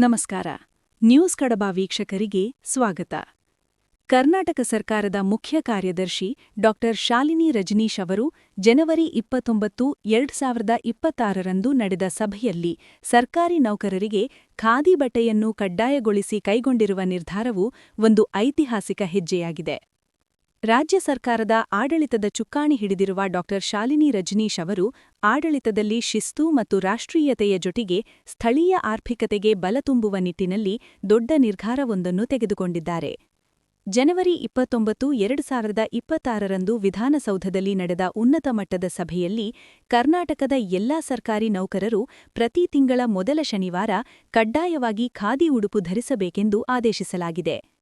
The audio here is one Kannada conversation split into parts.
ನಮಸ್ಕಾರ. ನ್ಯೂಸ್ ಕಡಬ ವೀಕ್ಷಕರಿಗೆ ಸ್ವಾಗತ. ಕರ್ನಾಟಕ ಸರ್ಕಾರದ ಮುಖ್ಯ ಕಾರ್ಯದರ್ಶಿ ಡಾ. ಶಾಲಿನಿ ರಜನೀಶ್ ಅವರು ಜನವರಿ ಇಪ್ಪತ್ತೊಂಬತ್ತು, ಎರಡು ಸಾವಿರದ ಇಪ್ಪತ್ತಾರರಂದು ನಡೆದ ಸಭೆಯಲ್ಲಿ ಸರ್ಕಾರಿ ನೌಕರರಿಗೆ ಖಾದಿ ಬಟ್ಟೆಯನ್ನು ಕಡ್ಡಾಯಗೊಳಿಸಿ ಕೈಗೊಂಡಿರುವ ನಿರ್ಧಾರವು ಒಂದು ಐತಿಹಾಸಿಕ ಹೆಜ್ಜೆಯಾಗಿದೆ. ರಾಜ್ಯ ಸರ್ಕಾರದ ಆಡಳಿತದ ಚುಕ್ಕಾಣಿ ಹಿಡಿದಿರುವ ಡಾ. ಶಾಲಿನಿ ರಜನೀಶ್ ಅವರು ಆಡಳಿತದಲ್ಲಿ ಶಿಸ್ತು ಮತ್ತು ರಾಷ್ಟ್ರೀಯತೆಯ ಜೊತೆಗೆ ಸ್ಥಳೀಯ ಆರ್ಥಿಕತೆಗೆ ಬಲ ತುಂಬುವ ನಿಟ್ಟಿನಲ್ಲಿ ದೊಡ್ಡ ನಿರ್ಧಾರವೊಂದನ್ನು ತೆಗೆದುಕೊಂಡಿದ್ದಾರೆ. ಜನವರಿ ಇಪ್ಪತ್ತೊಂಬತ್ತು, ಎರಡು ಸಾವಿರದ ಇಪ್ಪತ್ತಾರರಂದು ವಿಧಾನಸೌಧದಲ್ಲಿ ನಡೆದ ಉನ್ನತ ಮಟ್ಟದ ಸಭೆಯಲ್ಲಿ ಕರ್ನಾಟಕದ ಎಲ್ಲಾ ಸರ್ಕಾರಿ ನೌಕರರು ಪ್ರತಿ ತಿಂಗಳ ಮೊದಲ ಶನಿವಾರ ಕಡ್ಡಾಯವಾಗಿ ಖಾದಿ ಉಡುಪು ಧರಿಸಬೇಕೆಂದು ಆದೇಶಿಸಲಾಗಿದೆ.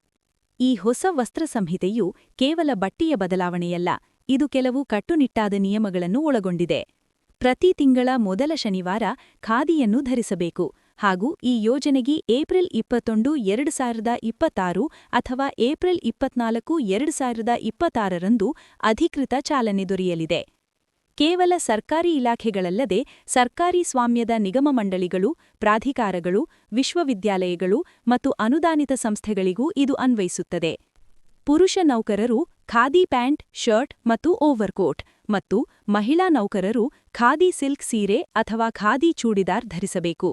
ಈ ಹೊಸ ವಸ್ತ್ರ ಸಂಹಿತೆಯು ಕೇವಲ ಬಟ್ಟೆಯ ಬದಲಾವಣೆಯಲ್ಲ, ಇದು ಕೆಲವು ಕಟ್ಟುನಿಟ್ಟಾದ ನಿಯಮಗಳನ್ನು ಒಳಗೊಂಡಿದೆ. ಪ್ರತಿ ತಿಂಗಳ ಮೊದಲ ಶನಿವಾರ ಖಾದಿಯನ್ನು ಧರಿಸಬೇಕು ಹಾಗೂ ಈ ಯೋಜನೆಗೆ ಏಪ್ರಿಲ್ ಇಪ್ಪತ್ತೊಂದು, ಎರಡು ಸಾವಿರದ ಇಪ್ಪತ್ತಾರು ಅಥವಾ ಏಪ್ರಿಲ್ ಇಪ್ಪತ್ನಾಲ್ಕು, ಎರಡು ಸಾವಿರದ ಇಪ್ಪತ್ತಾರರಂದು ಅಧಿಕೃತ ಚಾಲನೆ ದೊರೆಯಲಿದೆ. ಕೇವಲ ಸರ್ಕಾರಿ ಇಲಾಖೆಗಳಲ್ಲದೆ ಸರ್ಕಾರಿ ಸ್ವಾಮ್ಯದ ನಿಗಮ ಮಂಡಳಿಗಳು, ಪ್ರಾಧಿಕಾರಗಳು, ವಿಶ್ವವಿದ್ಯಾಲಯಗಳು ಮತ್ತು ಅನುದಾನಿತ ಸಂಸ್ಥೆಗಳಿಗೂ ಇದು ಅನ್ವಯಿಸುತ್ತದೆ. ಪುರುಷ ನೌಕರರು ಖಾದಿ ಪ್ಯಾಂಟ್, ಶರ್ಟ್ ಮತ್ತು ಓವರ್ಕೋಟ್ ಮತ್ತು ಮಹಿಳಾ ನೌಕರರು ಖಾದಿ ಸಿಲ್ಕ್ ಸೀರೆ ಅಥವಾ ಖಾದಿ ಚೂಡಿದಾರ್ ಧರಿಸಬೇಕು.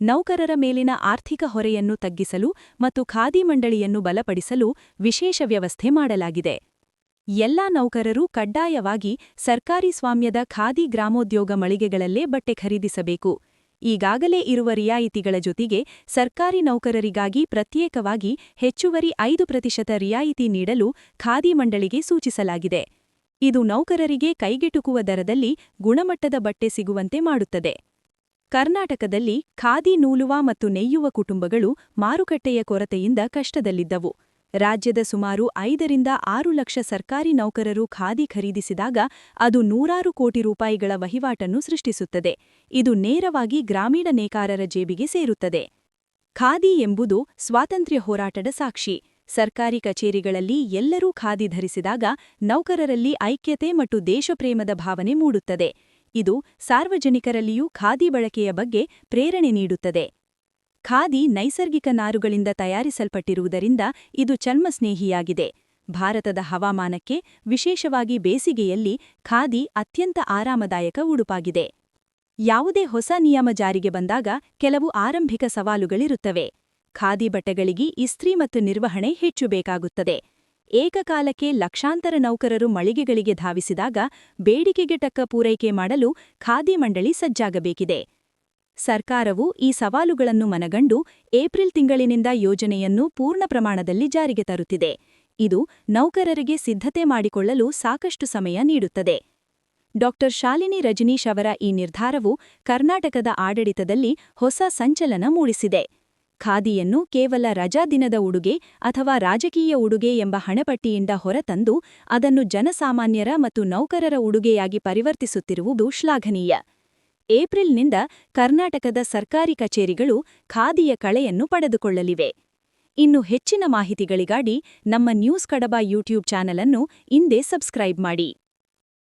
ನೌಕರರ ಮೇಲಿನ ಆರ್ಥಿಕ ಹೊರೆಯನ್ನು ತಗ್ಗಿಸಲು ಮತ್ತು ಖಾದಿ ಮಂಡಳಿಯನ್ನು ಬಲಪಡಿಸಲು ವಿಶೇಷ ವ್ಯವಸ್ಥೆ ಮಾಡಲಾಗಿದೆ. ಎಲ್ಲಾ ನೌಕರರು ಕಡ್ಡಾಯವಾಗಿ ಸರ್ಕಾರಿ ಸ್ವಾಮ್ಯದ ಖಾದಿ ಗ್ರಾಮೋದ್ಯೋಗ ಮಳಿಗೆಗಳಲ್ಲೇ ಬಟ್ಟೆ ಖರೀದಿಸಬೇಕು. ಈಗಾಗಲೇ ಇರುವ ರಿಯಾಯಿತಿಗಳ ಜೊತೆಗೆ ಸರ್ಕಾರಿ ನೌಕರರಿಗಾಗಿ ಪ್ರತ್ಯೇಕವಾಗಿ ಹೆಚ್ಚುವರಿ ಐದು ಪ್ರತಿಶತ ರಿಯಾಯಿತಿ ನೀಡಲು ಖಾದಿ ಮಂಡಳಿಗೆ ಸೂಚಿಸಲಾಗಿದೆ. ಇದು ನೌಕರರಿಗೆ ಕೈಗೆಟುಕುವ ದರದಲ್ಲಿ ಗುಣಮಟ್ಟದ ಬಟ್ಟೆ ಸಿಗುವಂತೆ ಮಾಡುತ್ತದೆ. ಕರ್ನಾಟಕದಲ್ಲಿ ಖಾದಿ ನೂಲುವ ಮತ್ತು ನೆಯ್ಯುವ ಕುಟುಂಬಗಳು ಮಾರುಕಟ್ಟೆಯ ಕೊರತೆಯಿಂದ ಕಷ್ಟದಲ್ಲಿದ್ದವು. ರಾಜ್ಯದ ಸುಮಾರು ಐದರಿಂದ ಆರು ಲಕ್ಷ ಸರ್ಕಾರಿ ನೌಕರರು ಖಾದಿ ಖರೀದಿಸಿದಾಗ ಅದು ನೂರಾರು ಕೋಟಿ ರೂಪಾಯಿಗಳ ವಹಿವಾಟನ್ನು ಸೃಷ್ಟಿಸುತ್ತದೆ. ಇದು ನೇರವಾಗಿ ಗ್ರಾಮೀಣ ನೇಕಾರರ ಜೇಬಿಗೆ ಸೇರುತ್ತದೆ. ಖಾದಿ ಎಂಬುದು ಸ್ವಾತಂತ್ರ್ಯ ಹೋರಾಟದ ಸಾಕ್ಷಿ. ಸರ್ಕಾರಿ ಕಚೇರಿಗಳಲ್ಲಿ ಎಲ್ಲರೂ ಖಾದಿ ಧರಿಸಿದಾಗ ನೌಕರರಲ್ಲಿ ಐಕ್ಯತೆ ಮತ್ತು ದೇಶಪ್ರೇಮದ ಭಾವನೆ ಮೂಡುತ್ತದೆ. ಇದು ಸಾರ್ವಜನಿಕರಲ್ಲಿಯೂ ಖಾದಿ ಬಳಕೆಯ ಬಗ್ಗೆ ಪ್ರೇರಣೆ ನೀಡುತ್ತದೆ. ಖಾದಿ ನೈಸರ್ಗಿಕ ನಾರುಗಳಿಂದ ತಯಾರಿಸಲ್ಪಟ್ಟಿರುವುದರಿಂದ ಇದು ಚರ್ಮಸ್ನೇಹಿಯಾಗಿದೆ. ಭಾರತದ ಹವಾಮಾನಕ್ಕೆ ವಿಶೇಷವಾಗಿ ಬೇಸಿಗೆಯಲ್ಲಿ ಖಾದಿ ಅತ್ಯಂತ ಆರಾಮದಾಯಕ ಉಡುಪಾಗಿದೆ. ಯಾವುದೇ ಹೊಸ ನಿಯಮ ಜಾರಿಗೆ ಬಂದಾಗ ಕೆಲವು ಆರಂಭಿಕ ಸವಾಲುಗಳಿರುತ್ತವೆ. ಖಾದಿ ಬಟ್ಟೆಗಳಿಗೆ ಇಸ್ತ್ರಿ ಮತ್ತು ನಿರ್ವಹಣೆ ಹೆಚ್ಚು ಬೇಕಾಗುತ್ತದೆ. ಏಕಕಾಲಕ್ಕೆ ಲಕ್ಷಾಂತರ ನೌಕರರು ಮಳಿಗೆಗಳಿಗೆ ಧಾವಿಸಿದಾಗ ಬೇಡಿಕೆಗೆ ತಕ್ಕ ಪೂರೈಕೆ ಮಾಡಲು ಖಾದಿ ಮಂಡಳಿ ಸಜ್ಜಾಗಬೇಕಿದೆ. ಸರ್ಕಾರವು ಈ ಸವಾಲುಗಳನ್ನು ಮನಗಂಡು ಏಪ್ರಿಲ್ ತಿಂಗಳಿನಿಂದ ಯೋಜನೆಯನ್ನು ಪೂರ್ಣ ಪ್ರಮಾಣದಲ್ಲಿ ಜಾರಿಗೆ ತರುತ್ತಿದೆ. ಇದು ನೌಕರರಿಗೆ ಸಿದ್ಧತೆ ಮಾಡಿಕೊಳ್ಳಲು ಸಾಕಷ್ಟು ಸಮಯ ನೀಡುತ್ತದೆ. ಡಾ. ಶಾಲಿನಿ ರಜನೀಶ್ ಅವರ ಈ ನಿರ್ಧಾರವು ಕರ್ನಾಟಕದ ಆಡಳಿತದಲ್ಲಿ ಹೊಸ ಸಂಚಲನ ಮೂಡಿಸಿದೆ. ಖಾದಿಯನ್ನು ಕೇವಲ ರಜಾದಿನದ ಉಡುಗೆ ಅಥವಾ ರಾಜಕೀಯ ಉಡುಗೆ ಎಂಬ ಹಣಪಟ್ಟಿಯಿಂದ ಹೊರತಂದು ಅದನ್ನು ಜನಸಾಮಾನ್ಯರ ಮತ್ತು ನೌಕರರ ಉಡುಗೆಯಾಗಿ ಪರಿವರ್ತಿಸುತ್ತಿರುವುದು ಶ್ಲಾಘನೀಯ. ಏಪ್ರಿಲ್ನಿಂದ ಕರ್ನಾಟಕದ ಸರ್ಕಾರಿ ಕಚೇರಿಗಳು ಖಾದಿಯ ಕಳೆಯನ್ನು ಪಡೆದುಕೊಳ್ಳಲಿವೆ. ಇನ್ನು ಹೆಚ್ಚಿನ ಮಾಹಿತಿಗಳಿಗಾಗಿ ನಮ್ಮ ನ್ಯೂಸ್ ಕಡಬ ಯೂಟ್ಯೂಬ್ ಚಾನಲ್ ಅನ್ನು ಇಂದೇ ಸಬ್ಸ್ಕ್ರೈಬ್ ಮಾಡಿ.